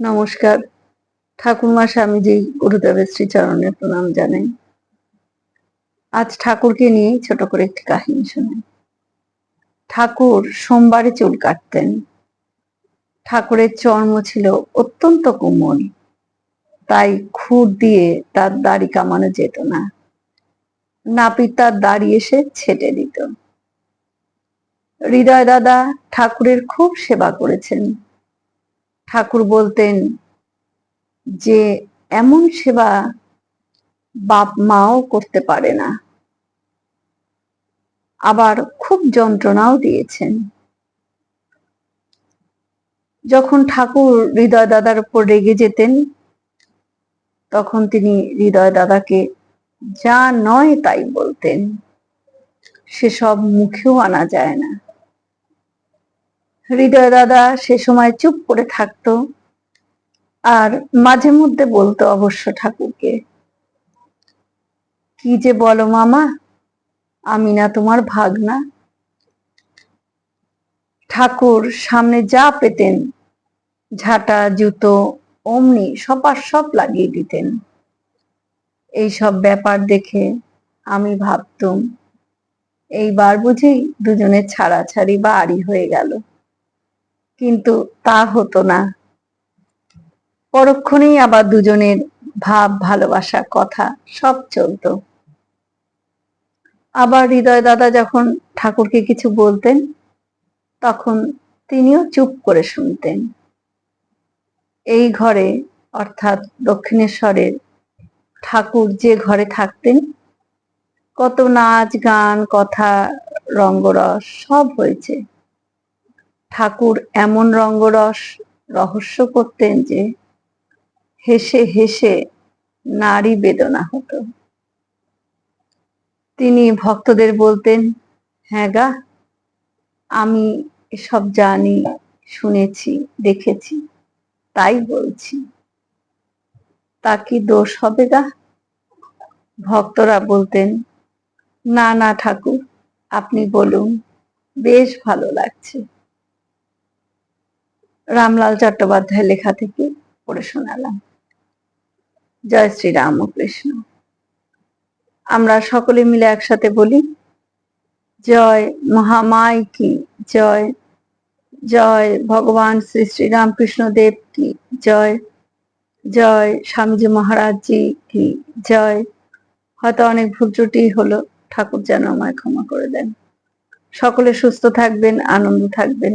নমস্কার। ঠাকুরমা স্বামীজি গুরুদেবের শ্রীচরণে প্রণাম জানাই। আজ ঠাকুরকে নিয়ে ছোট করে একটি কাহিনী শোনাই ঠাকুর সোমবারে চুল কাটতেন। ঠাকুরের চর্ম ছিল অত্যন্ত কোমল। তাই খুর দিয়ে তার দাড়ি কামানো যেত না। নাপিত তার দাড়ি এসে ছেটে দিত। হৃদয় দাদা ঠাকুরের খুব সেবা করেছেন। ঠাকুর বলতেন যে, এমন সেবা বাপ মাও করতে পারে না। আবার খুব যন্ত্রণাও দিয়েছেন। যখন ঠাকুর হৃদয় দাদার উপর রেগে যেতেন, তখন তিনি হৃদয় দাদাকে, যা নয় তাই বলতেন, সেসব মুখেও আনা যায় না। হৃদয় দাদা সে সময় চুপ করে থাকতো আর মাঝে মধ্যে বলতো অবশ্য ঠাকুরকে, কি যে বলো মামা, আমি না তোমার ভাগনা। ঠাকুর সামনে যা পেতেন, ঝাঁটা, জুতো, অমনি সবার সব লাগিয়ে দিতেন। এই সব ব্যাপার দেখে আমি ভাবতুম, এইবার বুঝি দুজনের ছাড়াছাড়ি বা আড়ি হয়ে গেল। কিন্তু তা হতো না। পরক্ষণেই আবার দুজনের ভাব, ভালোবাসা, কথা সব চলতো। আবার হৃদয় দাদা যখন ঠাকুরকে কিছু বলতেন, তখন তিনিও চুপ করে শুনতেন। এই ঘরে, অর্থাৎ দক্ষিণেশ্বরের ঠাকুর যে ঘরে থাকতেন, কত নাচ, গান, কথা, রঙ্গরস সব হয়েছে। ঠাকুর এমন রঙ্গরস রহস্য করতেন যে হেসে হেসে নারী বেদনা হতো। তিনি ভক্তদের বলতেন হ্যাঁ গা, আমি এসব জানি, শুনেছি, দেখেছি, তাই বলছি। তা কি দোষ হবে গা? ভক্তরা বলতেন, না না ঠাকুর, আপনি বলুন, বেশ ভালো লাগছে। রামলাল চট্টোপাধ্যায় লেখা থেকে পড়ে শোনালাম। জয় শ্রী রামকৃষ্ণ আমরা সকলে মিলে একসাথে বলি, জয় মহামাই কি, জয় জয় ভগবান শ্রী শ্রী রামকৃষ্ণ দেব কি, জয় জয় স্বামীজি মহারাজ জি কি, জয়। হয়তো অনেক ভুল ত্রুটি হলো, ঠাকুর যেন আমায় ক্ষমা করে দেন। সকলে সুস্থ থাকবেন, আনন্দ থাকবেন।